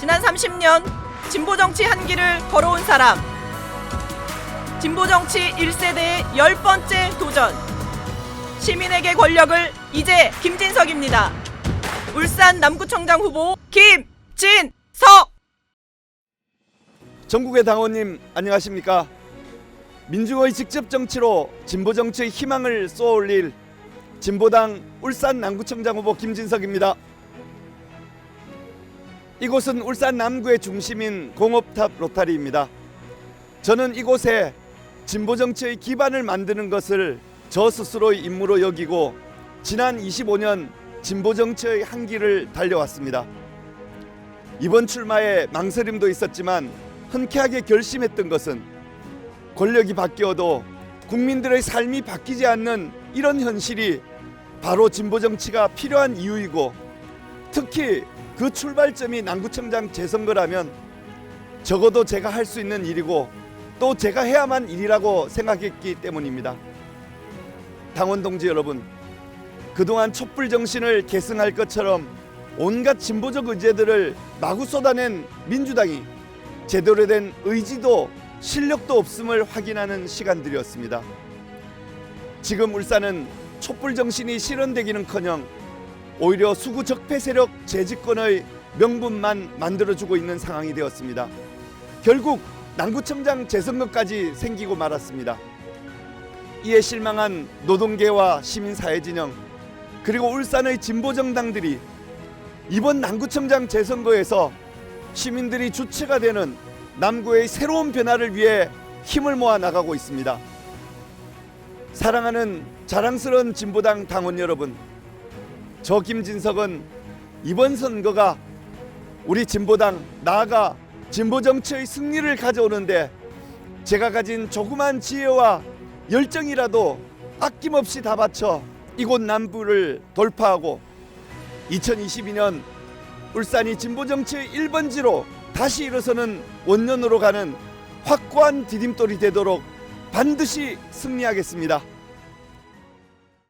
지난 30년 진보 정치 한 길을 걸어온 사람. 진보 정치 1세대의 열 번째 도전. 시민에게 권력을 이제 김진석입니다. 울산 남구청장 후보 김진석. 전국의 당원님 안녕하십니까? 민중의 직접 정치로 진보 정치의 희망을 쏘올릴 진보당 울산 남구청장 후보 김진석입니다. 이곳은 울산 남구의 중심인 공업탑 로타리입니다. 저는 이곳에 진보 정치의 기반을 만드는 것을 저 스스로의 임무로 여기고 지난 25년 진보 정치의 한 길을 달려왔습니다. 이번 출마에 망설임도 있었지만 흔쾌하게 결심했던 것은 권력이 바뀌어도 국민들의 삶이 바뀌지 않는 이런 현실이 바로 진보 정치가 필요한 이유이고 특히 그 출발점이 남구청장 재선거라면 적어도 제가 할 수 있는 일이고 또 제가 해야만 일이라고 생각했기 때문입니다. 당원 동지 여러분, 그동안 촛불 정신을 계승할 것처럼 온갖 진보적 의제들을 마구 쏟아낸 민주당이 제대로 된 의지도 실력도 없음을 확인하는 시간들이었습니다. 지금 울산은 촛불 정신이 실현되기는커녕 오히려 수구 적폐 세력 재집권의 명분만 만들어주고 있는 상황이 되었습니다. 결국 남구청장 재선거까지 생기고 말았습니다. 이에 실망한 노동계와 시민사회 진영 그리고 울산의 진보 정당들이 이번 남구청장 재선거에서 시민들이 주체가 되는 남구의 새로운 변화를 위해 힘을 모아 나가고 있습니다. 사랑하는 자랑스러운 진보당 당원 여러분, 저 김진석은 이번 선거가 우리 진보당 나아가 진보 정치의 승리를 가져오는데 제가 가진 조그만 지혜와 열정이라도 아낌없이 다 바쳐 이곳 남부를 돌파하고 2022년 울산이 진보 정치의 1번지로 다시 일어서는 원년으로 가는 확고한 디딤돌이 되도록 반드시 승리하겠습니다.